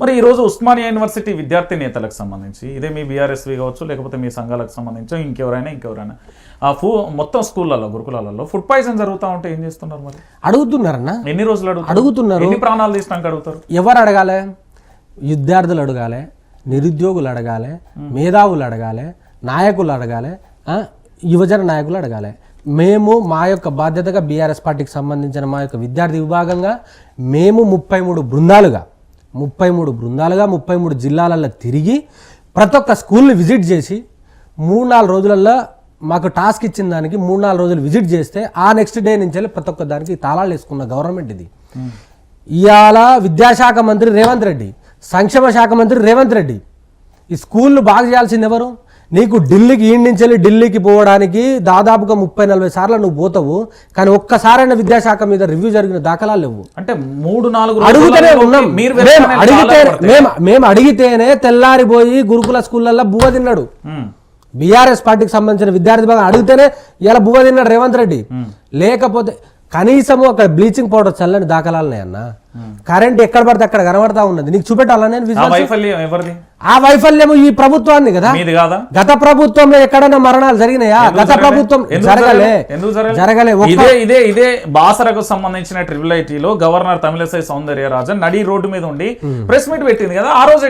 మరి ఈ రోజు ఉస్మానియా యూనివర్సిటీ విద్యార్థి నేతలకు సంబంధించి ఇదే మీ బీఆర్ఎస్వి కావచ్చు లేకపోతే మీ సంఘాలకు సంబంధించి ఇంకెవరైనా ఇంకెవరైనా ఆ ఫూ మొత్తం స్కూళ్ళల్లో గురుకులాలలో ఫుడ్ పాయిజన్ జరుగుతూ ఉంటే ఏం చేస్తున్నారు మరి? అడుగుతున్నారన్న? ఎన్ని రోజులు అడుగుతారు? అడుగుతున్నారు. ఎన్ని ప్రాణాలు తీసినాక అడుగుతారు? ఎవరు అడగాలి? విద్యార్థులు అడగాలి నిరుద్యోగులు అడగాలి మేధావులు అడగాలి నాయకులు అడగాలి యువజన నాయకులు అడగాలి. మేము మా యొక్క బాధ్యతగా బీఆర్ఎస్ పార్టీకి సంబంధించిన మా యొక్క విద్యార్థి విభాగంగా మేము ముప్పై మూడు బృందాలుగా ముప్పై మూడు బృందాలుగా ముప్పై మూడు జిల్లాలలో తిరిగి ప్రతి ఒక్క స్కూల్ని విజిట్ చేసి మూడు నాలుగు రోజులలో మాకు టాస్క్ ఇచ్చిన దానికి మూడు నాలుగు రోజులు విజిట్ చేస్తే ఆ నెక్స్ట్ డే నుంచి వెళ్ళి ప్రతి ఒక్క దానికి తాళాలు వేసుకున్న గవర్నమెంట్ ఇది. ఇవాళ విద్యాశాఖ మంత్రి రేవంత్ రెడ్డి సంక్షేమ శాఖ మంత్రి రేవంత్ రెడ్డి ఈ స్కూళ్ళు బాగా చేయాల్సింది ఎవరు? నీకు ఢిల్లీకి ఈ నుంచి వెళ్ళి ఢిల్లీకి పోవడానికి దాదాపుగా ముప్పై నలభై సార్లు నువ్వు పోతావు కానీ ఒక్కసారైనా విద్యాశాఖ మీద రివ్యూ జరిగిన దాఖలాలు లేవు. అంటే మూడు నాలుగు అడుగుతూనే ఉన్నాం. అడిగితే. మేము మేము అడిగితేనే తెల్లారిపోయి గురుకుల స్కూళ్ళల్లో బువ్వ తిన్నాడు. బీఆర్ఎస్ పార్టీకి సంబంధించిన విద్యార్థి భాగం అడిగితేనే ఇలా బువ్వ తిన్నాడు రేవంత్ రెడ్డి. లేకపోతే కనీసము అక్కడ బ్లీచింగ్ పౌడర్ చల్లని దాఖలాలనే అన్న కరెంట్ ఎక్కడ పడితే అక్కడ కనబడతా ఉన్నది. నీకు చూపెట్టాలా నేను? వైఫల్యం ఎవరిది? ఆ వైఫల్యము ఈ ప్రభుత్వాన్ని కదా? గత ప్రభుత్వంలో ఎక్కడైనా మరణాలు జరిగినాయా? గత? ప్రభుత్వం జరగలే? జరగలే? ఇదే ఇదే ఇదే బాసరకు సంబంధించిన ట్రిపుల్ ఐటీలో గవర్నర్ తమిళసై సౌందర్యరాజన్ నడి రోడ్డు మీద ఉండి ప్రెస్ మీట్ పెట్టింది కదా? ఆ రోజు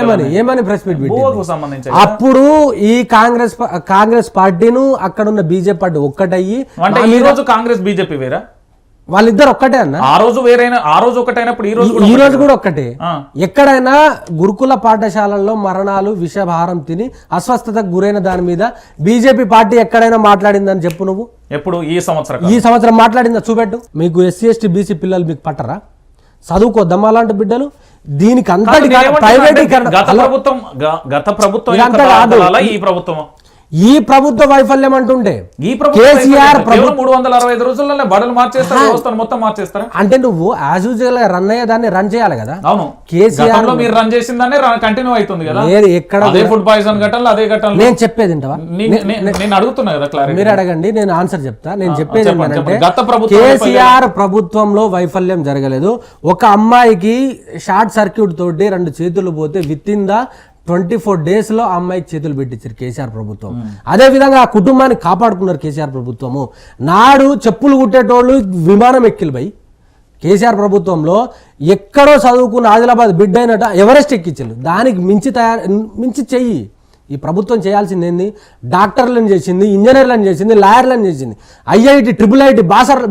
ఏమని? ఏమని ప్రెస్ మీట్ భూవకు సంబంధించి అప్పుడు ఈ కాంగ్రెస్ కాంగ్రెస్ పార్టీను అక్కడ ఉన్న బీజేపీ పార్టీ ఒక్కటయ్యి అంటే ఈ రోజు కాంగ్రెస్ బీజేపీ వేరా? వాళ్ళిద్దరు ఒక్కటే అన్న. ఆ రోజు వేరైన ఆ రోజు ఒకటైనప్పుడు ఈ రోజు కూడా ఈ రోజు కూడా ఒక్కటే. ఎక్కడైనా గురుకుల పాఠశాలల్లో మరణాలు విషభారం తిని అస్వస్థతకు గురైన దాని మీద బీజేపీ పార్టీ ఎక్కడైనా మాట్లాడిందని చెప్పు నువ్వు. ఎప్పుడు? ఈ సంవత్సరం ఈ సంవత్సరం మాట్లాడిందా? చూపెట్టు. మీకు ఎస్సీ ఎస్టీ బీసీ పిల్లలు మీకు పట్టరా? చదువుకోద్దామా అలాంటి బిడ్డలు? దీనికి అంతటి ప్రైవేటీకరణ గత ప్రభుత్వం గత ప్రభుత్వం ఈ ప్రభుత్వం ఈ ప్రభుత్వ వైఫల్యం అంటుండే. ఈ కేసీఆర్ మూడు వందల అరవై ఐదు రోజుల్లో బడులు మార్చేస్తారు వ్యవస్థను మొత్తం మార్చేస్తారా. అంటే నువ్వు యాజ్ యూజువల్గా రన్ అయ్యే దాన్ని రన్ చేయాలి కదా? అవును. కేసీఆర్ గతంలో మీరు రన్ చేసిందానే కంటిన్యూ అవుతుంది కదా? లేదు ఎక్కడ అదే ఫుడ్ పాయిజన్ ఘటనలు అదే ఘటనలు. నేను చెప్పేది నేను అడుగుతున్నా కదా క్లారిటీ మీరు అడగండి నేను ఆన్సర్ చెప్తా. నేను చెప్పేది ఏంటంటే చెప్పండి. గత ప్రభుత్వం కేసీఆర్ ప్రభుత్వంలో వైఫల్యం జరగలేదు. ఒక అమ్మాయికి షార్ట్ సర్క్యూట్ తోటి రెండు చేతులు పోతే with in the twenty four డేస్లో ఆ అమ్మాయికి చేతులు పెట్టించారు కేసీఆర్ ప్రభుత్వం. అదే విధంగా ఆ కుటుంబాన్ని కాపాడుకున్నారు కేసీఆర్ ప్రభుత్వము. నాడు చెప్పులు కుట్టేటోళ్ళు విమానం ఎక్కిలు పోయి కేసీఆర్ ప్రభుత్వంలో ఎక్కడో చదువుకున్న ఆదిలాబాద్ బిడ్డ అయినట ఎవరెస్ట్ ఎక్కించారు? దానికి మించి తయారు మించి చెయ్యి. ఈ ప్రభుత్వం చేయాల్సింది ఏంది? డాక్టర్లను చేసింది ఇంజనీర్లను చేసింది లాయర్లను చేసింది. ఐఐటి ట్రిపుల్ ఐటి బాసర్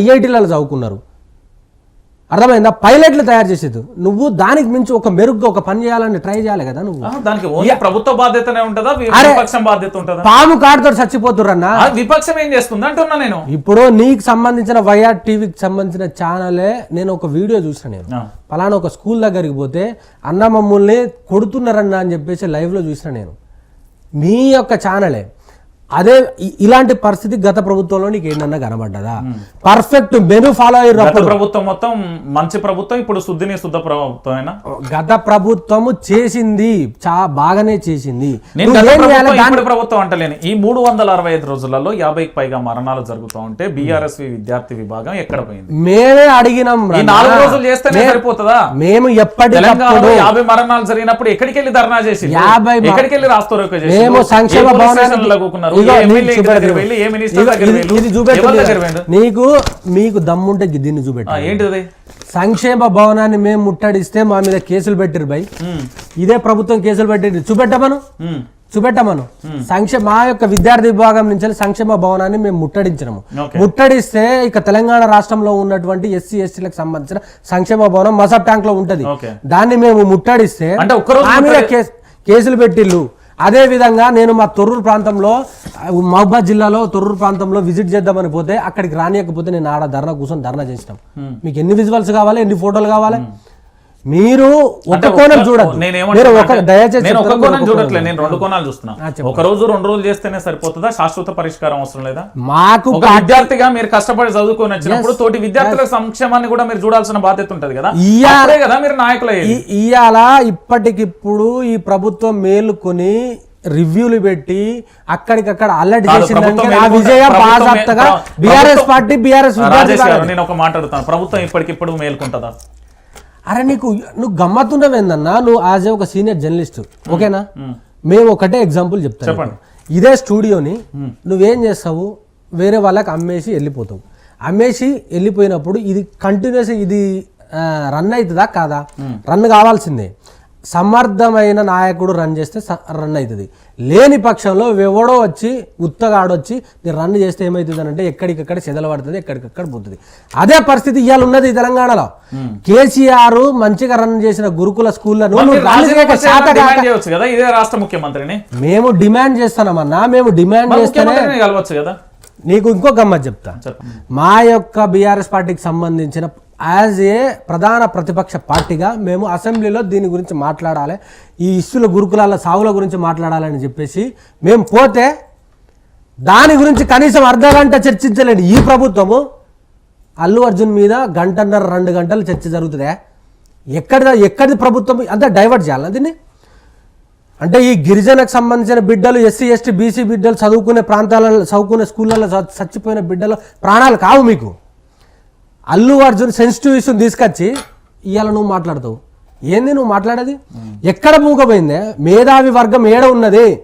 ఐఐటీలలో చదువుకున్నారు. అర్థమైందా? పైలట్లు తయారు చేసేది. నువ్వు దానికి మించి ఒక మెరుగ్గా ఒక పని చేయాలని ట్రై చేయాలి కదా నువ్వు? దానికి ప్రభుత్వ బాధ్యతనే ఉంటుందా. విపక్షం బాధ్యత ఉంటుందా? పాము కాటుతో చచ్చిపోతుర్రన్నా ఆ, విపక్షం ఏం చేస్తుంది అంటున్నా నేను. ఇప్పుడు నీకు సంబంధించిన వైఆర్ టీవీకి సంబంధించిన ఛానలే నేను ఒక వీడియో చూసిన నేను. పలానా ఒక స్కూల్ దగ్గరికి పోతే అన్న మమ్మల్ని కొడుతున్నారన్న అని చెప్పేసి లైవ్లో చూసిన నేను. మీ యొక్క ఛానలే అదే ఇలాంటి పరిస్థితి గత ప్రభుత్వంలో నీకు ఏంటన్నా కనబడ్డదా? పర్ఫెక్ట్ మెను ఫాలో అయ్యారు గత ప్రభుత్వం మొత్తం మంచి ప్రభుత్వం ఇప్పుడు శుద్ధిని శుద్ధ ప్రభుత్వమేనా గత ప్రభుత్వము చేసింది చా బాగానే చేసింది. ప్రభుత్వం ప్రభుత్వం అంటలేను. ఈ మూడు వందల అరవై ఐదు రోజులలో యాభైకి పైగా మరణాలు జరుగుతూ ఉంటే బీఆర్ఎస్ విద్యార్థి విభాగం ఎక్కడ పోయింది? మేమే అడిగినాం. నాలుగు రోజులు చేస్తేనే సరిపోతుందా? మేము ఎప్పటికప్పుడు తెలంగాణలో యాభై మరణాలు జరిగినప్పుడు ఎక్కడికి వెళ్ళి ధర్నా చేసి యాభై ఎక్కడికి వెళ్ళి రాస్తరోక చేసి మేము సంక్షేమ నీకు మీకు దమ్ముంటే దీన్ని చూపెట్టు. ఆ, ఏంటిది? సంక్షేమ భవనాన్ని మేము ముట్టడిస్తే మా మీద కేసులు పెట్టిరు బై. ఉమ్, ఇదే ప్రభుత్వం కేసులు పెట్టింది. చూపెట్టమను? చూపెట్టమను. సంక్షేమ మా యొక్క విద్యార్థి విభాగం నుంచి సంక్షేమ భవనాన్ని మేము ముట్టడించినాము. ముట్టడిస్తే ఇక తెలంగాణ రాష్ట్రంలో ఉన్నటువంటి ఎస్సీ ఎస్టీలకు సంబంధించిన సంక్షేమ భవనం మసబ్ ట్యాంక్లో ఉంటది. దాన్ని మేము ముట్టడిస్తే కేసులు పెట్టిల్లు. అదే విధంగా నేను మా తొర్రూరు ప్రాంతంలో మహబాద్ జిల్లాలో తొర్రూరు ప్రాంతంలో విజిట్ చేద్దామని పోతే అక్కడికి రానియకపోతే నేను ఆడ ధర్నా కూర్చొని ధర్నా చేసినాం. మీకు ఎన్ని విజువల్స్ కావాలి ఎన్ని ఫోటోలు కావాలి? మీరు ఒక కోణం చూడద్దు. నేను ఒక దయచేసి ఒక కోణం చూడట్లేదు. నేను రెండు కోణాలు చూస్తున్నా. ఒక రోజు రెండు రోజులు చేస్తేనే సరిపోతుందా? శాశ్వత పరిష్కారం అవసరం లేదా? మాకు విద్యార్థిగా మీరు కష్టపడి చదువుకొని వచ్చినప్పుడు తోటి విద్యార్థుల సంక్షేమాన్ని కూడా మీరు చూడాల్సిన బాధ్యత ఉంటది కదా? అప్పుడే కదా మీరు నాయకులు ఇవాళ ఇప్పటికిప్పుడు ఈ ప్రభుత్వం మేలుకొని రివ్యూలు పెట్టి అక్కడికక్కడ అల్లరి కాదు, చేసిందంటే ప్రభుత్వం ఆ మేలుకున్న- విజయం ప్రభుత్వం మే- బాజాప్తగా ప్ర- బీఆర్ఎస్ పార్టీ బీఆర్ఎస్ నేను ఒక మాట అడుగుతాను. ప్రభుత్వం ఇప్పటికిప్పుడు మేల్కుంటుందా? అరే నీకు నువ్వు గమ్మత్తున్నవేందన్నా నువ్వు యాజ్ ఏ ఒక సీనియర్ జర్నలిస్ట్ ఓకేనా? మ్మ్. ఒకటే ఎగ్జాంపుల్ చెప్తాను చెప్పండి. ఇదే స్టూడియోని నువ్వేం చేస్తావు? వేరే వాళ్ళకి అమ్మేసి వెళ్ళిపోతావు. అమ్మేసి వెళ్ళిపోయినప్పుడు ఇది కంటిన్యూస్ ఇది రన్ అవుతుందా? కాదా? రన్ కావాల్సిందే. సమర్థమైన నాయకుడు రన్ చేస్తే రన్ అవుతుంది. లేని పక్షంలో ఎవడో వచ్చి ఉత్తగాడొచ్చి రన్ చేస్తే ఏమవుతుంది అంటే ఎక్కడికక్కడ చెదలు పడుతుంది ఎక్కడికక్కడ పోతుంది. అదే పరిస్థితి ఇవాళ ఉన్నది తెలంగాణలో. కేసీఆర్ మంచిగా రన్ చేసిన గురుకుల స్కూళ్ళను ఇదే రాష్ట్ర ముఖ్యమంత్రిని. మేము డిమాండ్ చేస్తున్నామన్నా మేము డిమాండ్ చేస్తేనే నీకు ఇంకో గమ్మత్ చెప్తా. మా యొక్క బీఆర్ఎస్ పార్టీకి సంబంధించిన యాజ్ ఏ ప్రధాన ప్రతిపక్ష పార్టీగా మేము అసెంబ్లీలో దీని గురించి మాట్లాడాలి ఈ ఇష్యూల గురుకులాల సావుల గురించి మాట్లాడాలని చెప్పేసి మేము పోతే దాని గురించి కనీసం అర్ధ గంట చర్చించలేండి ఈ ప్రభుత్వము అల్లు అర్జున్ మీద గంటన్నర రెండు గంటలు చర్చ జరుగుతుందే. ఎక్కడ ఎక్కడి ప్రభుత్వం? అంతా డైవర్ట్ చేయాలి దీన్ని? అంటే ఈ గిరిజనకు సంబంధించిన బిడ్డలు ఎస్సీ ఎస్టీ బీసీ బిడ్డలు చదువుకునే ప్రాంతాలలో చదువుకునే స్కూళ్ళలో చచ్చిపోయిన బిడ్డలు ప్రాణాలు కావు మీకు. అల్లు అర్జున్ సెన్సిటివ్ ఇష్యూని తీసుకొచ్చి ఇవాళ నువ్వు మాట్లాడతావు. ఏంది నువ్వు మాట్లాడేది? ఎక్కడ మూకపోయిందే మేధావి వర్గం ఏడ ఉన్నది?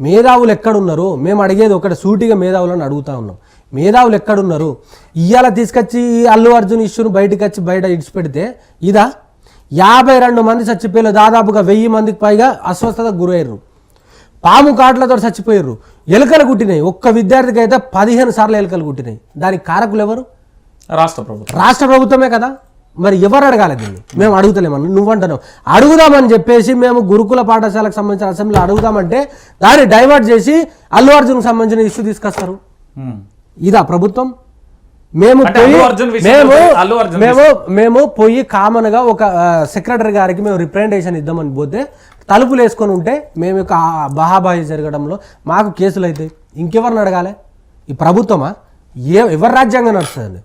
మేధావులు ఎక్కడున్నారు? మేము అడిగేది ఒకటి సూటిగా మేధావులను అడుగుతా ఉన్నాం. మేధావులు ఎక్కడున్నారు? ఇవాళ తీసుకొచ్చి ఈ అల్లు అర్జున్ ఇష్యూను బయటకు వచ్చి బయట ఇడిచిపెడితే ఇదా? యాభై రెండు మంది చచ్చిపోయారు దాదాపుగా వెయ్యి మందికి పైగా అస్వస్థతకు గురయ్యారు. పాము కాట్లతో చచ్చిపోయారు. ఎలుకలు కుట్టినాయి. ఒక్క విద్యార్థికి అయితే పదిహేను సార్లు ఎలుకలు కుట్టినాయి. దానికి కారకులు ఎవరు? రాష్ట్ర ప్రభుత్వం. రాష్ట్ర ప్రభుత్వమే కదా? మరి ఎవరు అడగాలి దీన్ని? మేము అడుగుతలేమన్నా నువ్వు అంటున్నావు అడుగుదామని చెప్పేసి మేము గురుకుల పాఠశాలకు సంబంధించిన అసెంబ్లీ అడుగుదామంటే దాన్ని డైవర్ట్ చేసి అల్లు అర్జున్కి సంబంధించిన ఇష్యూ తీసుకొస్తారు. ఇదా ప్రభుత్వం? మేము పోయి మేము మేము మేము పోయి కామన్గా ఒక సెక్రటరీ గారికి మేము రిప్రజెంటేషన్ ఇద్దామని పోతే తలుపులు వేసుకొని ఉంటే మేము ఒక బహాబాహి జరగడంలో మాకు కేసులు అయితే ఇంకెవరిని అడగాలి? ఈ ప్రభుత్వమా? ఏ ఎవరి రాజ్యాంగం నడుస్తుంది?